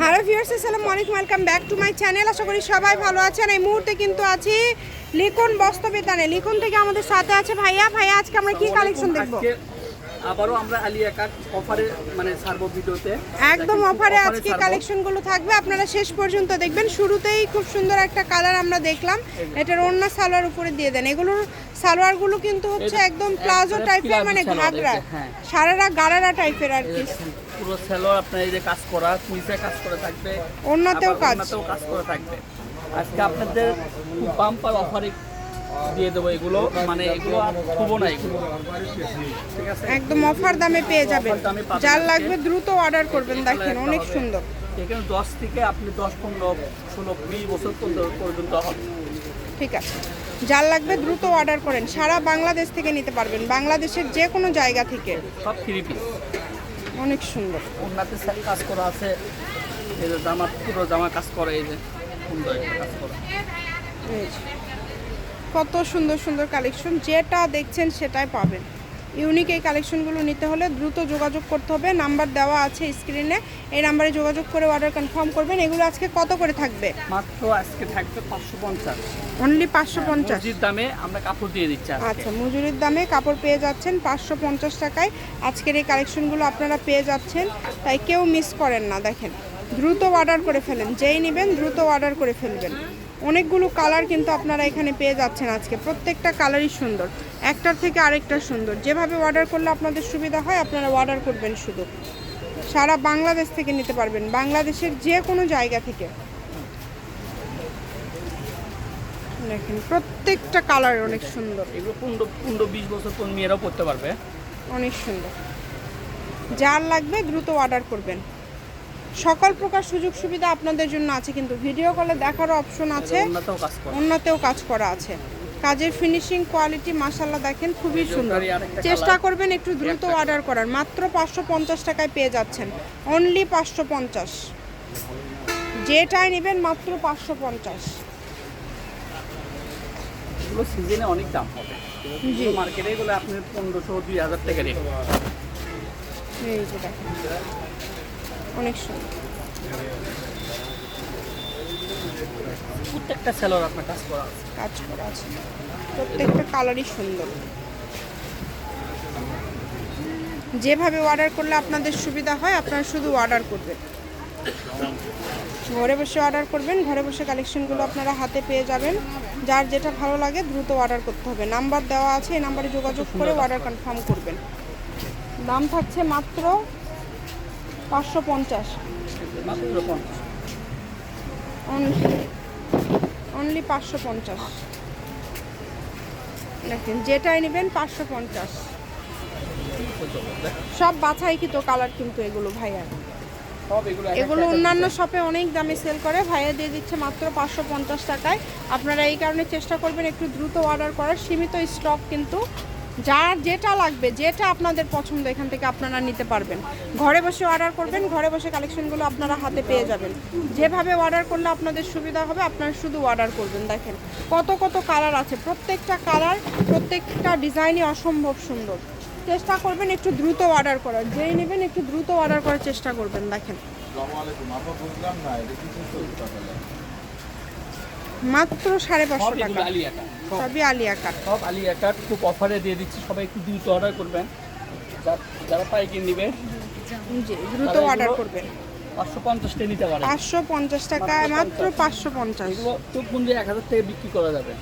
Hello viewers আসসালামু আলাইকুম welcome back to my channel. আশা করি সবাই ভালো আছেন। এই মুহূর্তে কিন্তু আছি লিখন বস্তবিতানে লিখন থেকে আমাদের সাথে আছে ভাইয়া। ভাইয়া আজকে আমরা কি কালেকশন দেখব? আবারও আমরা আলিয়া কাট অফারে মানে ছাড়বো ভিডিওতে। একদম অফারে আজকে। কালেকশনগুলো থাকবে। আপনারা শেষ পর্যন্ত দেখবেন। শুরুতেই খুব সুন্দর একটা কালার আমরা দেখলাম। এটার অন্য সালোয়ার উপরে দিয়ে দেন। এগুলোর সালোয়ারগুলো কিন্তু হচ্ছে একদম প্লাজো টাইপের মানে ঘাগরা। হ্যাঁ। সারারা গারারা টাইপের আর কি। পুরো সেলোয়ার আপনার এই যে কাজ করা নিচে কাজ করে থাকবে। ওড়নাতেও কাজ। ওড়নাতেও কাজ করে থাকবে। আজকে আপনাদের বাম্পার অফারে দিয়ে দেবো এগুলো। মানে এগুলো থুবো না এগুলো। একদম অফার দামে পেয়ে যাবেন। যার লাগবে দ্রুত অর্ডার করবেন। দেখেন অনেক সুন্দর। এখানে দশ থেকে আপনি দশ পনেরো ষোলো বিশ বছর পর্যন্ত- হবে। ঠিক আছে। যার লাগবে দ্রুত অর্ডার করেন। সারা বাংলাদেশ থেকে নিতে পারবেন। বাংলাদেশের যে কোনো জায়গা থেকে। সব থ্রি পিস অনেক সুন্দর। ওনাতে কাজ করা আছে। এই যে জামা পুরো জামা কাজ করে এই যে সুন্দর কাজ করা। কত সুন্দর সুন্দর কালেকশন যেটা দেখছেন সেটাই পাবেন। ইউনিক এই কালেকশনগুলো নিতে হলে দ্রুত যোগাযোগ করতে হবে। নাম্বার দেওয়া আছে স্ক্রিনে এই নাম্বারে যোগাযোগ করে অর্ডার কনফার্ম করবেন। এগুলো আজকে কত করে থাকবে? মাত্র আজকে থাকবে পাঁচশো পঞ্চাশ। অনলি পাঁচশো পঞ্চাশ। দামে আমরা কাপড় দিয়ে দিচ্ছি আচ্ছা মজুরির দামে কাপড় পেয়ে যাচ্ছেন পাঁচশো পঞ্চাশ টাকায়। আজকের এই কালেকশনগুলো আপনারা পেয়ে যাচ্ছেন। তাই কেউ মিস করেন না। দেখেন দ্রুত অর্ডার করে ফেলেন। যেই নেবেন দ্রুত অর্ডার করে ফেলবেন। অনেকগুলো কালার কিন্তু আপনারা এখানে পেয়ে যাচ্ছেন আজকে। প্রত্যেকটা কালারই সুন্দর। একটার থেকে আরেকটা সুন্দর। যেভাবে অর্ডার করলে আপনাদের সুবিধা হয় আপনারা অর্ডার করবেন শুধু। সারা বাংলাদেশ থেকে নিতে পারবেন। বাংলাদেশের যে কোনো জায়গা থেকে। দেখেন প্রত্যেকটা কালার অনেক সুন্দর। এগুলো পনেরো পনেরো বিশ বছর কোন মেয়েরাও পড়তে পারবে? অনেক সুন্দর। যার লাগবে দ্রুত অর্ডার করবেন। সকল প্রকার সুযোগ সুবিধা আপনাদের জন্য আছে কিন্তু ভিডিও কলে দেখারও অপশন আছে। ওনাতেও কাজ অন্যতেও কাজ করা আছে। কাজের ফিনিশিং কোয়ালিটি মাসাল্লাহ দেখেন খুবই সুন্দর। চেষ্টা করবেন একটু দ্রুত অর্ডার করার। মাত্র পাঁচশো পঞ্চাশ টাকায় পেয়ে যাচ্ছেন। অনলি পাঁচশো পঞ্চাশ। যেটাই নেবেন মাত্র পাঁচশো পঞ্চাশ। সিজনে অনেক দাম হবে। জি। মার্কেটে এগুলো আপনি পনেরোশো দুই হাজার টাকা রেট এই যে দেখেন। অনেক সুন্দর। প্রত্যেকটা সেলোর আপনার কাজ করা আছে। কাজ করা আছে। প্রত্যেকটা কালারই সুন্দর। যেভাবে অর্ডার করলে আপনাদের সুবিধা হয় আপনারা শুধু অর্ডার করবেন। ঘরে বসে অর্ডার করবেন ঘরে বসে কালেকশনগুলো আপনারা হাতে পেয়ে যাবেন। যার যেটা ভালো লাগে দ্রুত অর্ডার করতে হবে। নাম্বার দেওয়া আছে এই নাম্বারে যোগাযোগ করে অর্ডার কনফার্ম করবেন। দাম থাকছে মাত্র পাঁচশো পঞ্চাশ। অনলি পাঁচশো পঞ্চাশ। দেখেন, যেটাই নেবেন পাঁচশো পঞ্চাশ। সব বাছাই তো কালার কিন্তু এগুলো ভাইয়া। এগুলো অন্যান্য শপে অনেক দামে সেল করে। ভাইয়া দিয়ে দিচ্ছে মাত্র পাঁচশো পঞ্চাশ টাকায়। আপনারা এই কারণে চেষ্টা করবেন একটু দ্রুত অর্ডার করার। সীমিত স্টক কিন্তু যার যেটা লাগবে, যেটা আপনাদের পছন্দ, এখান থেকে আপনারা নিতে পারবেন। ঘরে বসে অর্ডার করবেন, ঘরে বসে কালেকশনগুলো আপনারা হাতে পেয়ে যাবেন। যেভাবে অর্ডার করলে আপনাদের সুবিধা হবে, আপনারা শুধু অর্ডার করবেন, দেখেন। কত কত কালার আছে। প্রত্যেকটা কালার প্রত্যেকটা ডিজাইনই অসম্ভব সুন্দর। চেষ্টা করবেন একটু দ্রুত অর্ডার করার। যেই নেবেন, একটু দ্রুত অর্ডার করার চেষ্টা করবেন, দেখেন। মাত্র সাড়ে পাঁচশো টাকা। সবই আলিয়া কাট সব আলিয়া কাট খুব অফারে দিয়ে দিচ্ছি। সবাই একটু দ্রুত অর্ডার করবেন। যারা পাইকারি নেবে জি দ্রুত অর্ডার করবেন। পাঁচশো পঞ্চাশটা নিতে পারে পাঁচশো পঞ্চাশ টাকায় মাত্র পাঁচশো পঞ্চাশ। চোখ পুঞ্জে এক হাজার টাকা বিক্রি করা যাবে।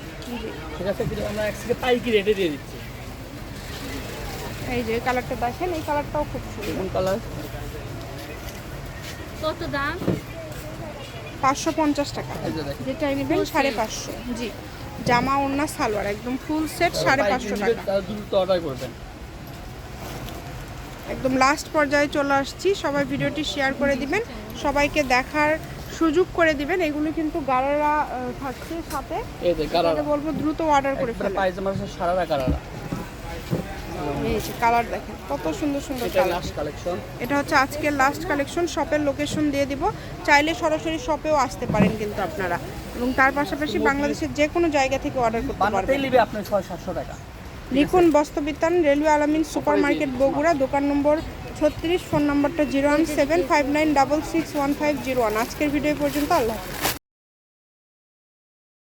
জি। ঠিক আছে কিন্তু আমরা একসাথে পাইকি রেটে দিয়ে দিচ্ছি। এই যে কালারটা দেখেন এই কালারটাও খুব সুন্দর। কোন কালার কত দাম? পাঁচশো পঞ্চাশ টাকা। এই যে যেটাই নেবেন সাড়ে পাঁচশো। জি। জামা ওড়না সালোয়ার একদম ফুল সেট সাড়ে পাঁচশো টাকা। একদম লাস্ট পর্যায়ে চলে আসছি। সবাই ভিডিওটি শেয়ার করে দিবেন। সবাইকে দেখার সুযোগ করে দিবেন। এগুলো কিন্তু গাড়ারা থাকছে সাথে। বলব দ্রুত অর্ডার করে পায়জামার সাথে সারারা কালার এই যে কালার দেখেন কত সুন্দর সুন্দর এটা কালার এটা হচ্ছে আজকের লাস্ট কালেকশন শপের লোকেশন দিয়ে দিব। চাইলে সরাসরি শপেও আসতে পারেন কিন্তু আপনারা। এবং তার পাশাপাশি বাংলাদেশের যে কোনো জায়গা থেকে অর্ডার করতে পারবেন। আপনার ছয় সাতশো টাকা লিখুন বস্তবিতান railway Alamin super market Bogura দোকান নম্বর ছত্রিশ ফোন নম্বরটা zero one seven five nine double six one five zero one. আজকের ভিডিও পর্যন্ত আল্লাহ।